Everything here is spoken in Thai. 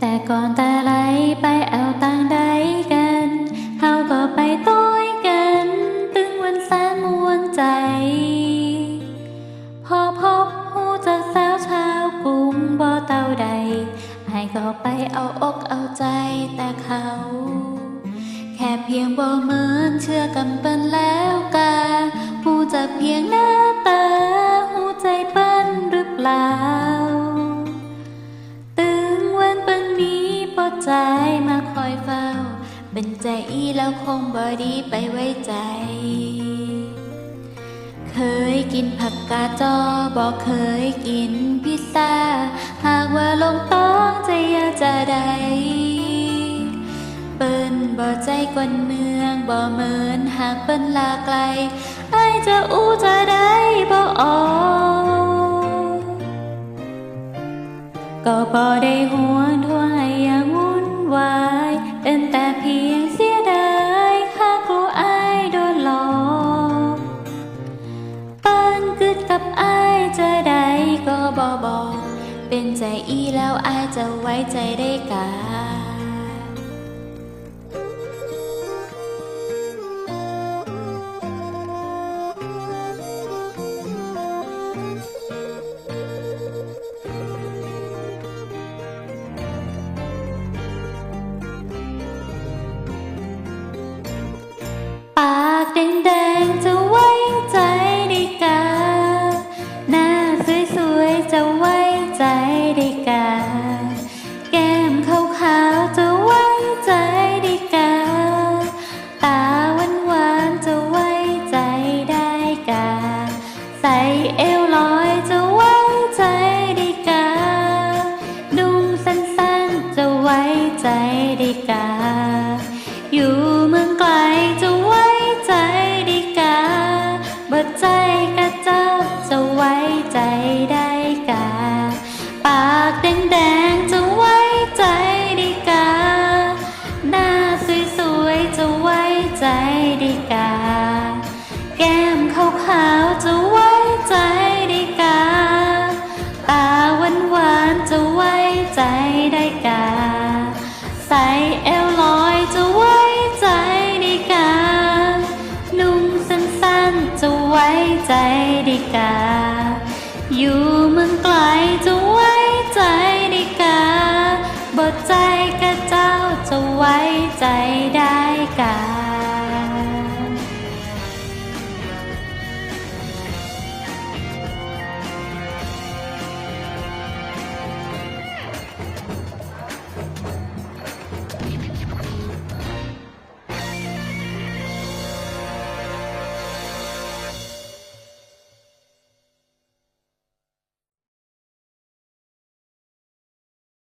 แต่ก่อนแต่ไรไปเอาต่างใดกันเฮาก็ไปต้อยกัน ตึงวันแสนมวนใจ พอพบหูจากสาวชาวกรุงบ่เต่าใดไอ้ก็ไปเอาอกเอาใจแต่เขา แค่เพียงบ่เหมือนเชื่อกันเปินแล้วกาหูจากเพียงหน้ ปอใจมาคอยเฝ้า เป็นใจอีแล้วคงบ่ดีไปไว้ใจ เคยกินผักกาดจอบอกเคยกินพิซซ่า หากว่าลงต้องใจอยาจะได้เปิ้นบ่ใจกวนเมืองบ่เหมือนหากเปิ้นลาไกลไอจะอู้จะได้บ่ออก็บ่ได้หวง ดกับอายจะได้ก็บอบอกเป็นใจอีแล้วอายจะไว้ใจได้กาปากแดง กระเจ้าจะไว้ใจได้กา ปากแดงๆจะไว้ใจได้กา หน้าสวยๆจะไว้ใจได้กา แก้มขาวๆจะไว้ใจได้กา ตาหวานๆจะไว้ใจได้กา